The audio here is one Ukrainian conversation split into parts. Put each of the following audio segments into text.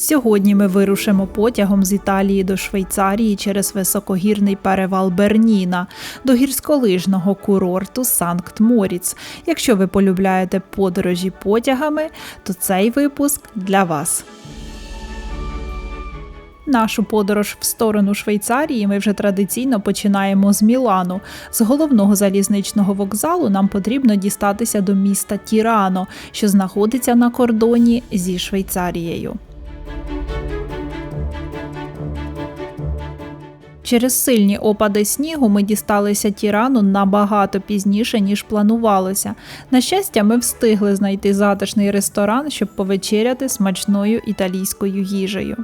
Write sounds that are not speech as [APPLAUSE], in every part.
Сьогодні ми вирушимо потягом з Італії до Швейцарії через високогірний перевал Берніна до гірськолижного курорту Санкт Моріц. Якщо ви полюбляєте подорожі потягами, то цей випуск для вас. Нашу подорож в сторону Швейцарії ми вже традиційно починаємо з Мілану. З головного залізничного вокзалу нам потрібно дістатися до міста Тірано, що знаходиться на кордоні зі Швейцарією. Через сильні опади снігу ми дісталися Тірану набагато пізніше, ніж планувалося. На щастя, ми встигли знайти затишний ресторан, щоб повечеряти смачною італійською їжею.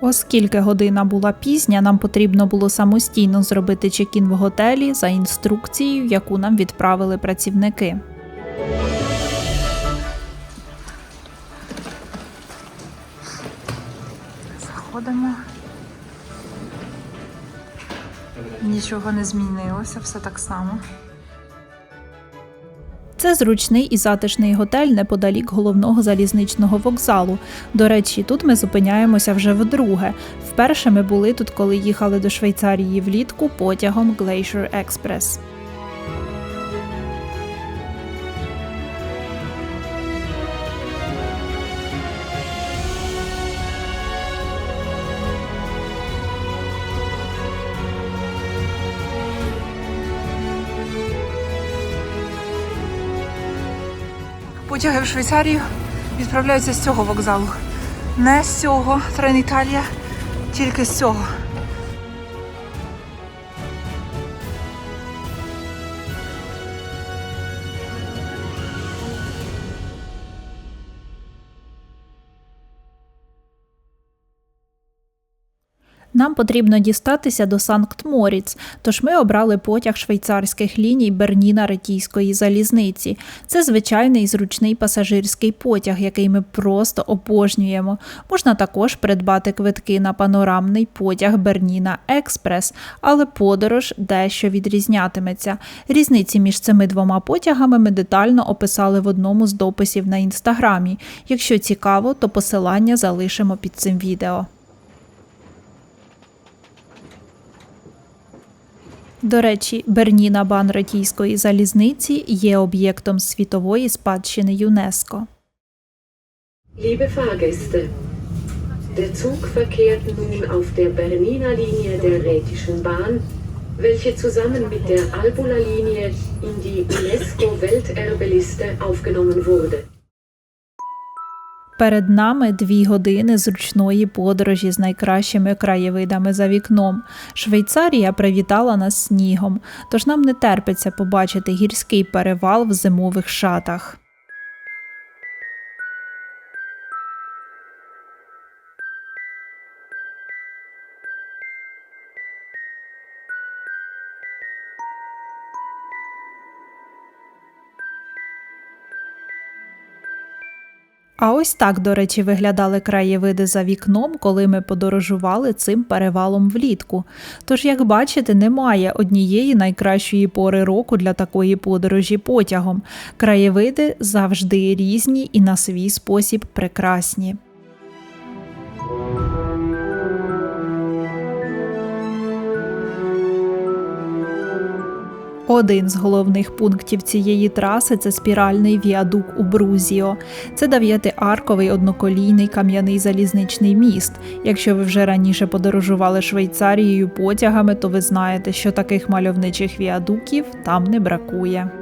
Оскільки година була пізня, нам потрібно було самостійно зробити чекін в готелі за інструкцією, яку нам відправили працівники. Заходимо. Нічого не змінилося, все так само. Це зручний і затишний готель неподалік головного залізничного вокзалу. До речі, тут ми зупиняємося вже вдруге. Вперше ми були тут, коли їхали до Швейцарії влітку потягом Glacier Express. Потяги в Швейцарію відправляються з цього вокзалу. Не з цього Треніталія, тільки з цього. Нам потрібно дістатися до Санкт Моріц, тож ми обрали потяг швейцарських ліній Берніна Ретійської залізниці. Це звичайний зручний пасажирський потяг, який ми просто обожнюємо. Можна також придбати квитки на панорамний потяг Берніна Експрес, але подорож дещо відрізнятиметься. Різниці між цими двома потягами ми детально описали в одному з дописів на інстаграмі. Якщо цікаво, то посилання залишимо під цим відео. До речі, Берніна бан Ретійської залізниці є об'єктом світової спадщини ЮНЕСКО. Liebe Fahrgäste, der Zug verkehrt nun auf der Bernina Linie der Rätischen Bahn, welche zusammen mit der Albula Linie in die UNESCO-Welterbeliste aufgenommen wurde. Перед нами дві години зручної подорожі з найкращими краєвидами за вікном. Швейцарія привітала нас снігом, тож нам не терпиться побачити гірський перевал в зимових шатах. А ось так, до речі, виглядали краєвиди за вікном, коли ми подорожували цим перевалом влітку. Тож, як бачите, немає однієї найкращої пори року для такої подорожі потягом. Краєвиди завжди різні і на свій спосіб прекрасні. Один з головних пунктів цієї траси це спіральний віадук у Брузіо. Це дев'ятиарковий одноколійний кам'яний залізничний міст. Якщо ви вже раніше подорожували Швейцарією потягами, то ви знаєте, що таких мальовничих віадуків там не бракує.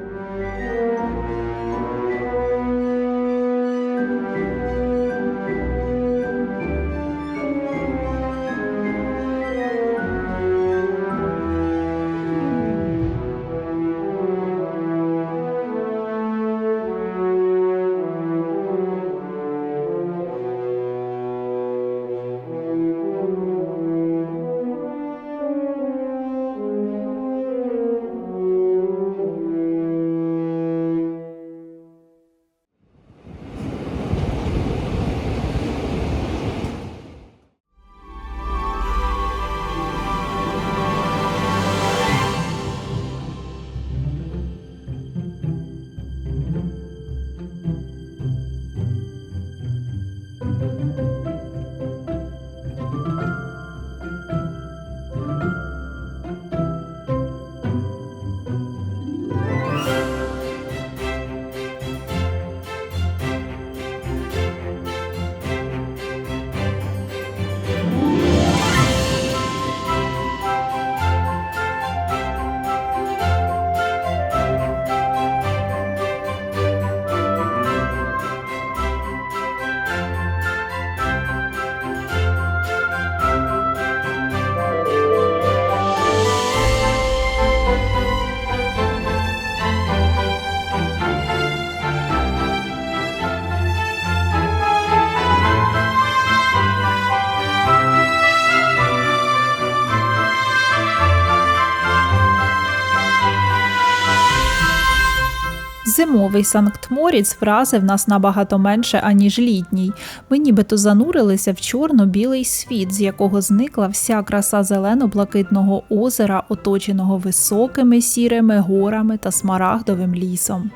Зимовий Санкт Моріц вразив нас набагато менше, аніж літній. Ми нібито занурилися в чорно-білий світ, з якого зникла вся краса зелено-блакитного озера, оточеного високими сірими горами та смарагдовим лісом.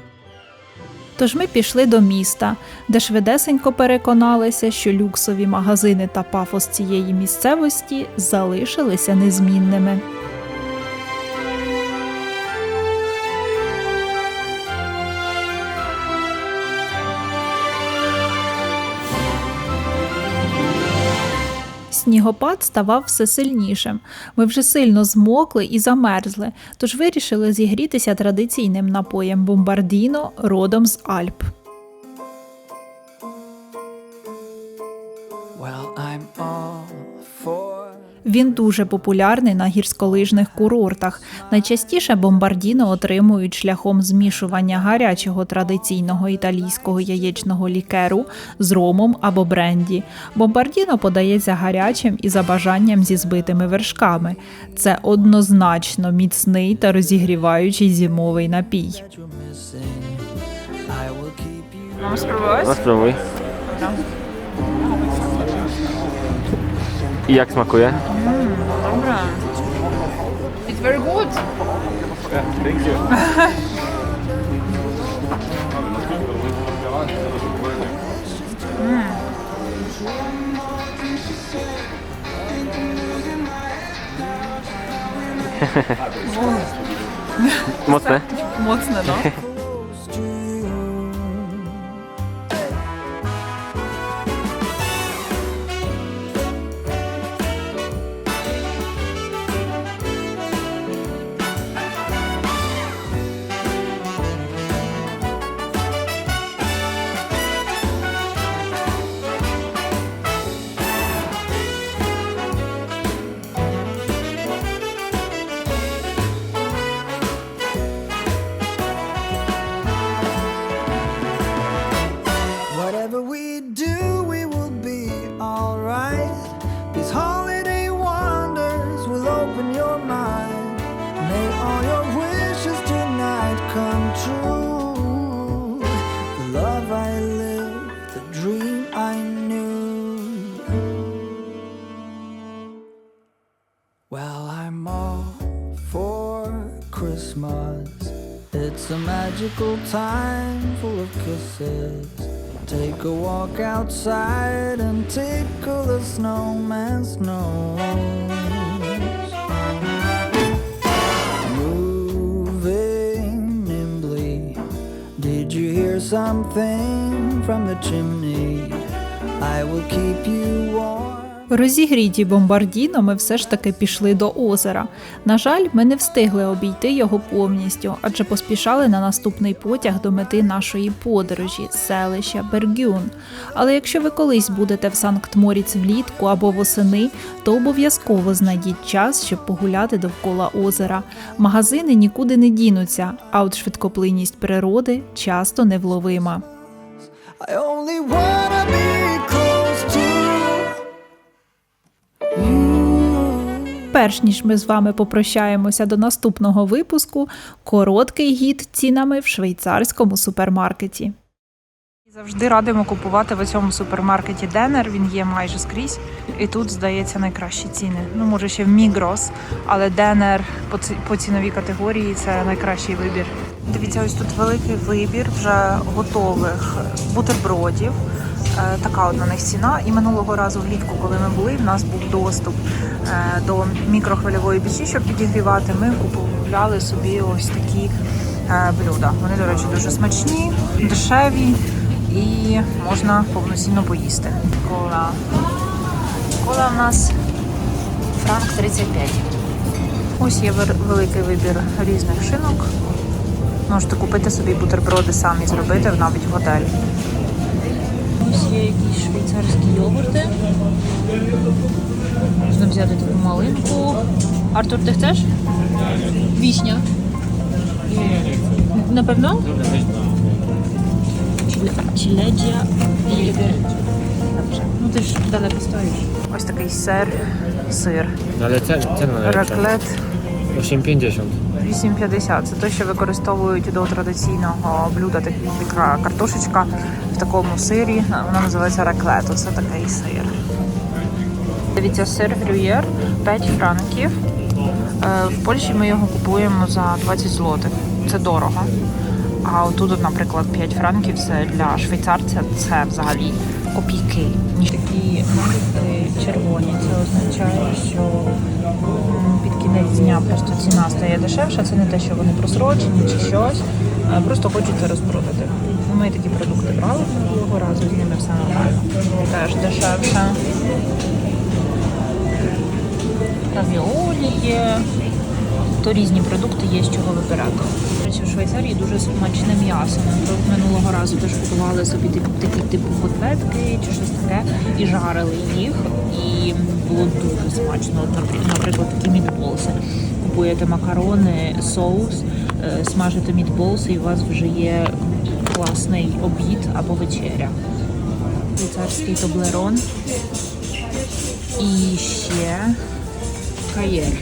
Тож ми пішли до міста, де швидесенько переконалися, що люксові магазини та пафос цієї місцевості залишилися незмінними. Снігопад ставав все сильнішим. Ми вже сильно змокли і замерзли, тож вирішили зігрітися традиційним напоєм бомбардіно родом з Альп. Well, I'm all for Він дуже популярний на гірськолижних курортах. Найчастіше бомбардіно отримують шляхом змішування гарячого традиційного італійського яєчного лікеру з ромом або бренді. Бомбардіно подається гарячим і за бажанням зі збитими вершками. Це однозначно міцний та розігріваючий зимовий напій. you're missing. I I jak smakuje? Mm, dobra. It's very good. Thank you. Mocne? Mocne, no. [LAUGHS] time full of kisses. Take a walk outside and tickle the snowman's nose. Moving nimbly. Did you hear something from the chimney? I will keep you warm. Розігріті бомбардіно ми все ж таки пішли до озера. На жаль, ми не встигли обійти його повністю, адже поспішали на наступний потяг до мети нашої подорожі селища Бергюн. Але якщо ви колись будете в Санкт-Моріц влітку або восени, то обов'язково знайдіть час, щоб погуляти довкола озера. Магазини нікуди не дінуться, а от швидкоплинність природи часто невловима. I only wanna Перш ніж ми з вами попрощаємося до наступного випуску, короткий гід цінами в швейцарському супермаркеті. Завжди радимо купувати в цьому супермаркеті Денер. Він є майже скрізь. І тут, здається, найкращі ціни. Ну, може, ще в Мігрос, але Денер по, ціновій категорії це найкращий вибір. Дивіться, ось тут великий вибір вже готових бутербродів. Е, Така от на них ціна. І минулого разу влітку, коли ми були, в нас був доступ е, до мікрохвильової печі, щоб підігрівати. Ми купували собі ось такі е, блюда. Вони, до речі, дуже смачні, дешеві і можна повноцінно поїсти. Кола. Кола в нас франк 35. Ось є великий вибір різних шинок. Можете купити собі бутерброди самі зробити навіть в готелі. Ось є якісь швейцарські йогурти. Можна взяти таку малинку. Артур, ти хочеш? Вішня. Напевно? Челеджія Лібер. Dobrze. Ну ти ж далеко стоїш. Ось такий сир, сир. No ale cen, cena najlepsza. Раклет 8,50. 8,50. Це те, що використовують до традиційного блюда, така картошечка в такому сирі. Вона називається раклето. Це такий сир. Дивіться, сир грюєр 5 франків. Е, В Польщі ми його купуємо за 20 злотих. Це дорого. А отут, наприклад, 5 франків це для швейцарця це взагалі копійки. Такі червоні. Це означає, що під кінець дня просто ціна стає дешевша. Це не те, що вони просрочені чи щось. Просто хочуть це розпродати. Ми такі продукти брали минулого разу, з ними все нормально. Теж дешевше. Равіолі є. То різні продукти є з чого вибирати. Речі, в Швейцарії дуже смачне м'ясо. Ми минулого разу теж готували собі такі, такі типу котлетки чи щось таке і жарили їх. І було дуже смачно. Наприклад, такі мітболси. Купуєте макарони, соус, е, смажите мітболси, і у вас вже є класний обід або вечеря. Швейцарський тоблерон. І ще Каєр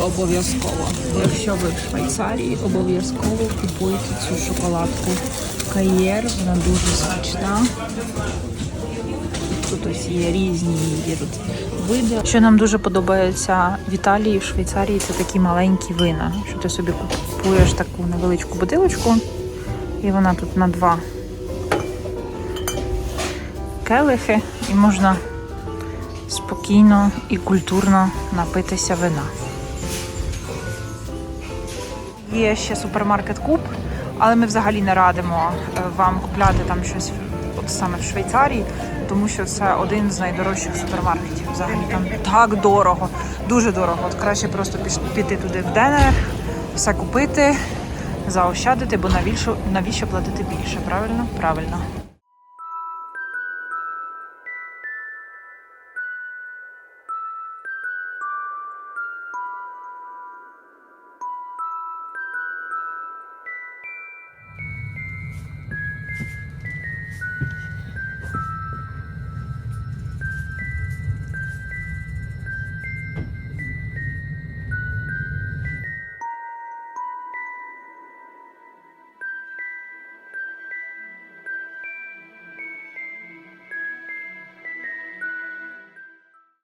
обов'язково. Якщо ви в Швейцарії, обов'язково купуйте цю шоколадку Каєр. Вона дуже смачна. Тут ось є різні її види. Що нам дуже подобається в Італії, в Швейцарії, це такі маленькі вина. Що ти собі купуєш таку невеличку бутилочку, і вона тут на два келихи, і можна спокійно і культурно напитися вина. Є ще супермаркет Куб, але ми взагалі не радимо е, вам купляти там щось от саме в Швейцарії, тому що це один з найдорожчих супермаркетів. Взагалі там так дорого, дуже дорого. От краще просто піти туди в Денер, все купити, заощадити, бо навіщо, навіщо платити більше? Правильно? Правильно.